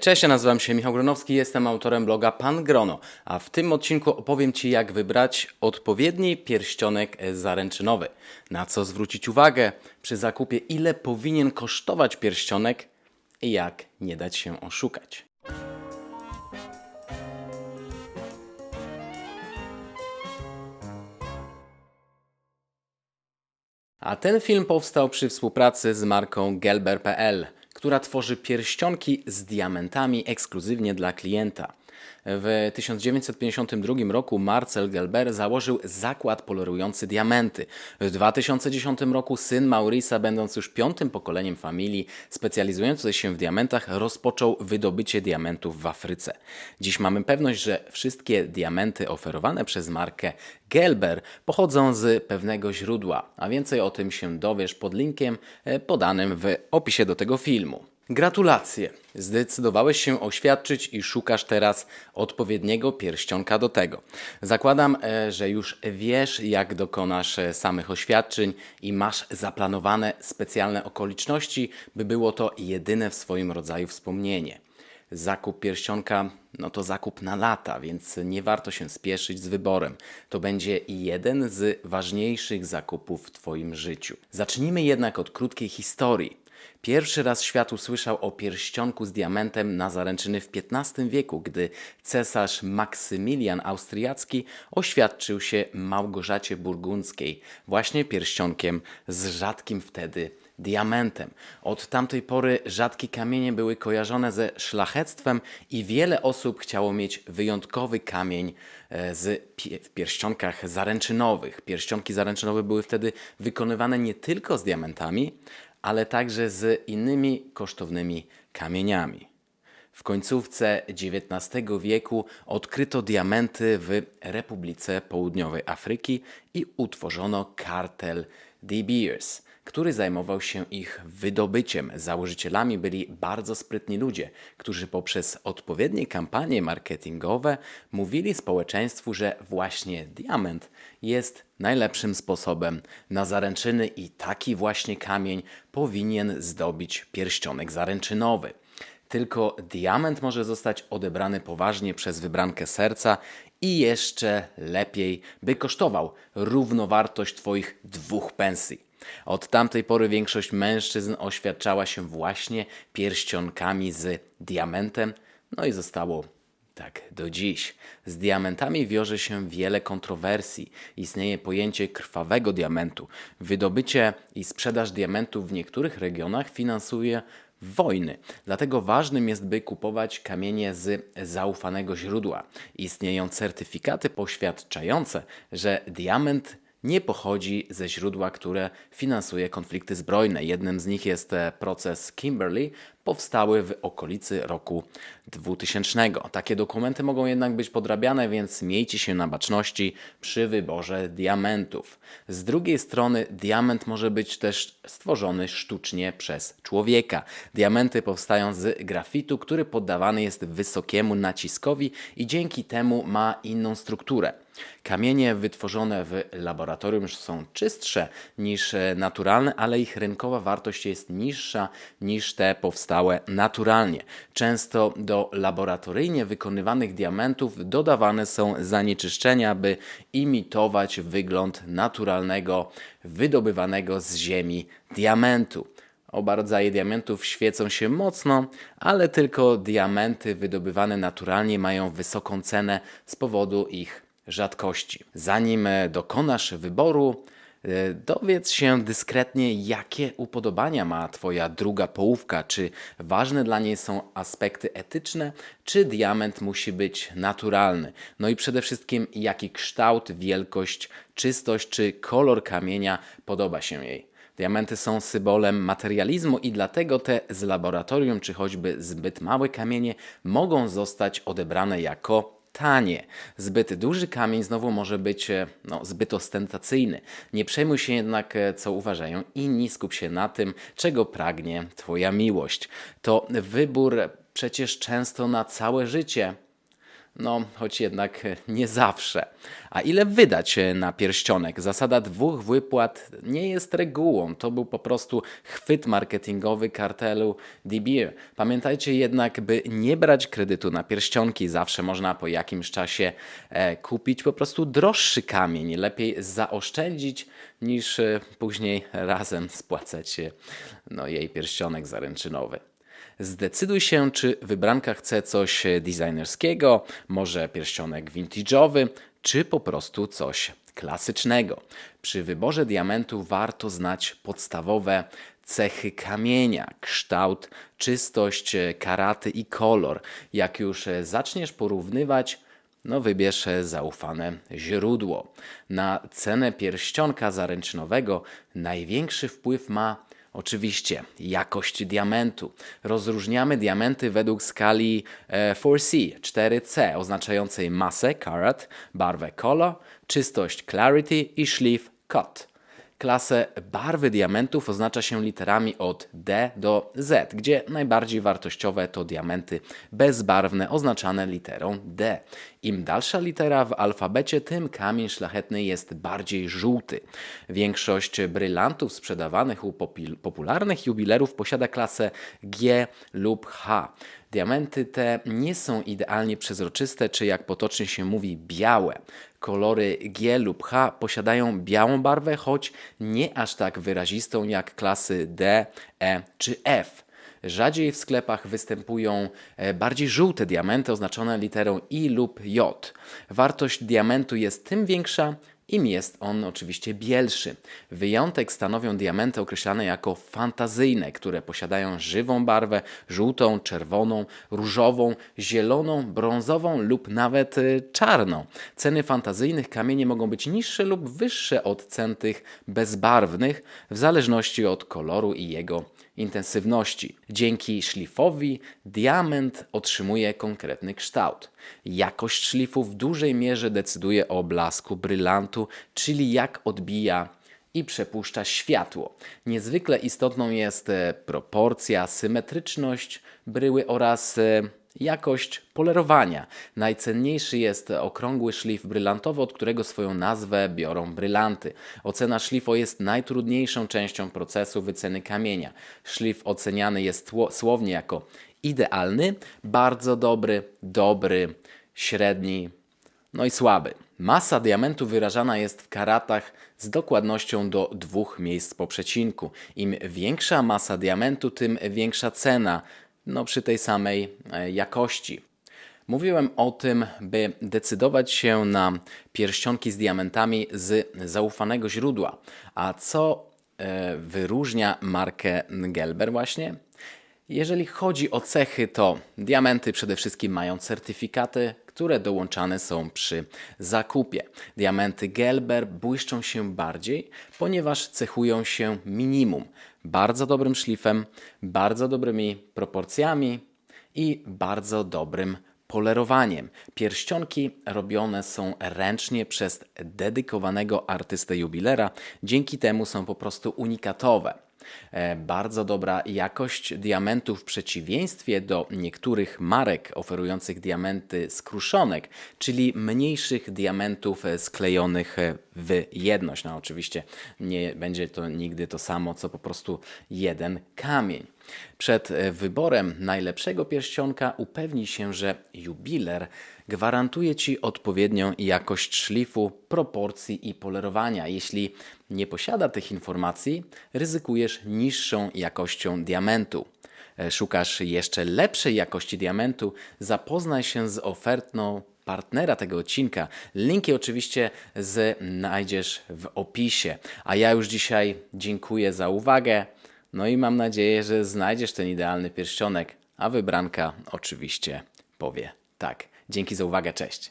Cześć, ja nazywam się Michał Gronowski, jestem autorem bloga Pan Grono, a w tym odcinku opowiem Ci, jak wybrać odpowiedni pierścionek zaręczynowy. Na co zwrócić uwagę przy zakupie, ile powinien kosztować pierścionek i jak nie dać się oszukać. A ten film powstał przy współpracy z marką Gelber.pl, która tworzy pierścionki z diamentami ekskluzywnie dla klienta. W 1952 roku Marcel Gelber założył zakład polerujący diamenty. W 2010 roku syn Maurisa, będąc już piątym pokoleniem familii specjalizującej się w diamentach, rozpoczął wydobycie diamentów w Afryce. Dziś mamy pewność, że wszystkie diamenty oferowane przez markę Gelber pochodzą z pewnego źródła, a więcej o tym się dowiesz pod linkiem e, podanym w opisie do tego filmu. Gratulacje! Zdecydowałeś się oświadczyć i szukasz teraz odpowiedniego pierścionka do tego. Zakładam, e, że już wiesz, jak dokonasz e, samych oświadczeń i masz zaplanowane specjalne okoliczności, by było to jedyne w swoim rodzaju wspomnienie. Zakup pierścionka, no to zakup na lata, więc nie warto się spieszyć z wyborem. To będzie jeden z ważniejszych zakupów w Twoim życiu. Zacznijmy jednak od krótkiej historii. Pierwszy raz świat usłyszał o pierścionku z diamentem na zaręczyny w XV wieku, gdy cesarz Maksymilian Austriacki oświadczył się Małgorzacie Burgundzkiej właśnie pierścionkiem z rzadkim wtedy diamentem. Od tamtej pory rzadkie kamienie były kojarzone ze szlachectwem i wiele osób chciało mieć wyjątkowy kamień e, z w pierścionkach zaręczynowych. Pierścionki zaręczynowe były wtedy wykonywane nie tylko z diamentami, ale także z innymi kosztownymi kamieniami. W końcówce XIX wieku odkryto diamenty w Republice Południowej Afryki i utworzono kartel De Beers, który zajmował się ich wydobyciem. Założycielami byli bardzo sprytni ludzie, którzy poprzez odpowiednie kampanie marketingowe mówili społeczeństwu, że właśnie diament jest najlepszym sposobem na zaręczyny i taki właśnie kamień powinien zdobić pierścionek zaręczynowy. Tylko diament może zostać odebrany poważnie przez wybrankę serca i jeszcze lepiej, by kosztował równowartość Twoich dwóch pensji. Od tamtej pory większość mężczyzn oświadczała się właśnie pierścionkami z diamentem, no i zostało tak do dziś. Z diamentami wiąże się wiele kontrowersji. Istnieje pojęcie krwawego diamentu. Wydobycie i sprzedaż diamentów w niektórych regionach finansuje wojny. Dlatego ważnym jest, by kupować kamienie z zaufanego źródła. Istnieją certyfikaty poświadczające, że diament nie pochodzi ze źródła, które finansuje konflikty zbrojne. Jednym z nich jest e, proces Kimberley, powstały w okolicy roku 2000. Takie dokumenty mogą jednak być podrabiane, więc miejcie się na baczności przy wyborze diamentów. Z drugiej strony, diament może być też stworzony sztucznie przez człowieka. Diamenty powstają z grafitu, który poddawany jest wysokiemu naciskowi i dzięki temu ma inną strukturę. Kamienie wytworzone w laboratorium są czystsze niż e, naturalne, ale ich rynkowa wartość jest niższa niż te powstałe naturalnie. Często do laboratoryjnie wykonywanych diamentów dodawane są zanieczyszczenia, by imitować wygląd naturalnego, wydobywanego z ziemi diamentu. Oba rodzaje diamentów świecą się mocno, ale tylko diamenty wydobywane naturalnie mają wysoką cenę z powodu ich rzadkości. Zanim e, dokonasz wyboru, e, dowiedz się dyskretnie, jakie upodobania ma Twoja druga połówka. Czy ważne dla niej są aspekty etyczne, czy diament musi być naturalny. No i przede wszystkim, jaki kształt, wielkość, czystość czy kolor kamienia podoba się jej. Diamenty są symbolem materializmu i dlatego te z laboratorium czy choćby zbyt małe kamienie mogą zostać odebrane jako tanie. Zbyt duży kamień znowu może być e, no, zbyt ostentacyjny. Nie przejmuj się jednak, e, co uważają inni, skup się na tym, czego pragnie Twoja miłość. To wybór przecież często na całe życie. No, choć jednak nie zawsze. A ile wydać e, na pierścionek? Zasada dwóch wypłat nie jest regułą. To był po prostu chwyt marketingowy kartelu De Beer. Pamiętajcie jednak, by nie brać kredytu na pierścionki. Zawsze można po jakimś czasie e, kupić po prostu droższy kamień. Lepiej zaoszczędzić niż e, później razem spłacać no, jej pierścionek zaręczynowy. Zdecyduj się, czy wybranka chce coś designerskiego, może pierścionek vintage'owy, czy po prostu coś klasycznego. Przy wyborze diamentu warto znać podstawowe cechy kamienia, kształt, czystość, karaty i kolor. Jak już zaczniesz porównywać, no wybierz zaufane źródło. Na cenę pierścionka zaręczynowego największy wpływ ma Oczywiście, jakość diamentu. Rozróżniamy diamenty według skali e, 4C, 4C, oznaczającej masę, carat, barwę color, czystość clarity i szlif cut. Klasę barwy diamentów oznacza się literami od D do Z, gdzie najbardziej wartościowe to diamenty bezbarwne oznaczane literą D. Im dalsza litera w alfabecie, tym kamień szlachetny jest bardziej żółty. Większość brylantów sprzedawanych u popularnych jubilerów posiada klasę G lub H. Diamenty te nie są idealnie przezroczyste, czy jak potocznie się mówi, białe. Kolory G lub H posiadają białą barwę, choć nie aż tak wyrazistą jak klasy D, E czy F. Rzadziej w sklepach występują e, bardziej żółte diamenty oznaczone literą I lub J. Wartość diamentu jest tym większa, im jest on oczywiście bielszy. Wyjątek stanowią diamenty określane jako fantazyjne, które posiadają żywą barwę żółtą, czerwoną, różową, zieloną, brązową lub nawet y, czarną. Ceny fantazyjnych kamieni mogą być niższe lub wyższe od cen tych bezbarwnych, w zależności od koloru i jego intensywności. Dzięki szlifowi diament otrzymuje konkretny kształt. Jakość szlifu w dużej mierze decyduje o blasku brylantu, czyli jak odbija i przepuszcza światło. Niezwykle istotną jest e, proporcja, symetryczność bryły oraz e, Jakość polerowania. Najcenniejszy jest okrągły szlif brylantowy, od którego swoją nazwę biorą brylanty. Ocena szlifu jest najtrudniejszą częścią procesu wyceny kamienia. Szlif oceniany jest słownie jako idealny, bardzo dobry, dobry, średni, no i słaby. Masa diamentu wyrażana jest w karatach z dokładnością do dwóch miejsc po przecinku. Im większa masa diamentu, tym większa cena no, przy tej samej e, jakości. Mówiłem o tym, by decydować się na pierścionki z diamentami z zaufanego źródła. A co e, wyróżnia markę Gelber właśnie? Jeżeli chodzi o cechy, to diamenty przede wszystkim mają certyfikaty, które dołączane są przy zakupie. Diamenty Gelber błyszczą się bardziej, ponieważ cechują się minimum bardzo dobrym szlifem, bardzo dobrymi proporcjami i bardzo dobrym polerowaniem. Pierścionki robione są ręcznie przez dedykowanego artystę jubilera, dzięki temu są po prostu unikatowe. E, bardzo dobra jakość diamentów w przeciwieństwie do niektórych marek oferujących diamenty z kruszonek, czyli mniejszych diamentów sklejonych w jedność. No oczywiście nie będzie to nigdy to samo, co po prostu jeden kamień. Przed wyborem najlepszego pierścionka upewnij się, że jubiler gwarantuje Ci odpowiednią jakość szlifu, proporcji i polerowania. Jeśli nie posiada tych informacji, ryzykujesz niższą jakością diamentu. E, szukasz jeszcze lepszej jakości diamentu, zapoznaj się z ofertą partnera tego odcinka. Linki oczywiście znajdziesz w opisie. A ja już dzisiaj dziękuję za uwagę. No i mam nadzieję, że znajdziesz ten idealny pierścionek, a wybranka oczywiście powie tak. Dzięki za uwagę, cześć.